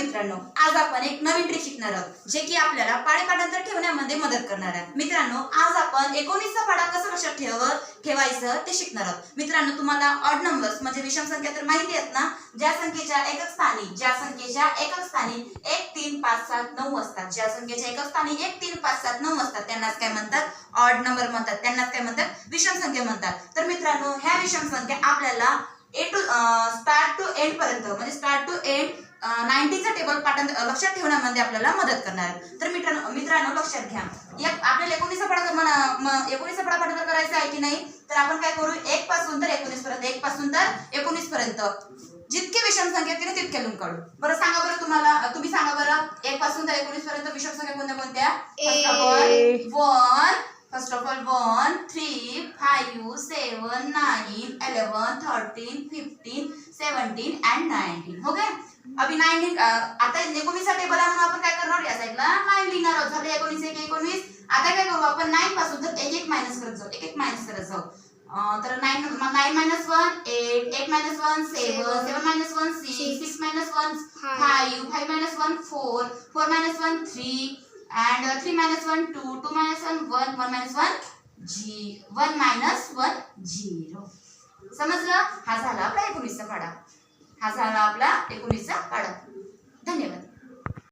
मित्रांनो आज आपण एक नवीन ट्रिक शिकणार आहोत जे की आपल्याला पाडेपाठांतर ठेवण्यामध्ये मदत करणार आहे. मित्रांनो आज आपण एकोणीसचा पाडा कसं लक्षात ठेव ठेवायचं ते शिकणार आहोत. मित्रांनो तुम्हाला ऑड नंबर्स म्हणजे विषम संख्या तर माहिती आहेत ना? ज्या संख्येच्या एकक स्थानी ज्या संख्येच्या एकक स्थानी एक तीन पाच सात नऊ असतात. ज्या संख्येच्या एकक स्थानी एक तीन पाच सात नऊ असतात त्यांनाच काय म्हणतात? ऑड नंबर म्हणतात. त्यांनाच काय म्हणतात? विषम संख्या म्हणतात. तर मित्रांनो ह्या विषम संख्या आपल्याला ए टू स्टार्ट टू एंड पर्यंत म्हणजे स्टार्ट टू एंड नाईन्टीचा टेबल पाठांत लक्षात ठेवण्यामध्ये आपल्याला मदत करणार आहे. तर मित्रांनो मित्रांनो लक्षात घ्या. एक आपल्याला एकोणीसचा पडा एकोणीसचा पडा पाठांतर करायचा आहे की नाही? तर आपण काय करू? एक पासून तर एकोणीस पर्यंत एक पासून तर एकोणीस पर्यंत. जितके विषम संख्या तिने तितके लिहून काढू. बरं सांगा बरं तुम्हाला तुम्ही सांगा बरं एक पासून तर एकोणीस पर्यंत विषम संख्या कोणत्या कोणत्या? First of all one first of all one three five seven nine eleven thirteen fifteen seventeen and nineteen हो काय अभि नाईन आता एकोणीसचा टेबल आहे म्हणून आपण काय करणार? या साईडला नाईन लिहिणार आहोत. झाले एकोणीस एक एकोणीस. आता काय करू आपण? नाईन पासून तर एक एक मायनस करत जाऊ. एक एक मायनस करत जाऊ. तर nine nine minus one eight eight minus one seven seven minus one six. Six minus one. Five five minus one four four minus one three and three minus one two two minus one one one minus one G one minus one zero समजलं? हा झाला आपला एकोणीसचा पाडा हा झाला आपला एकोणीस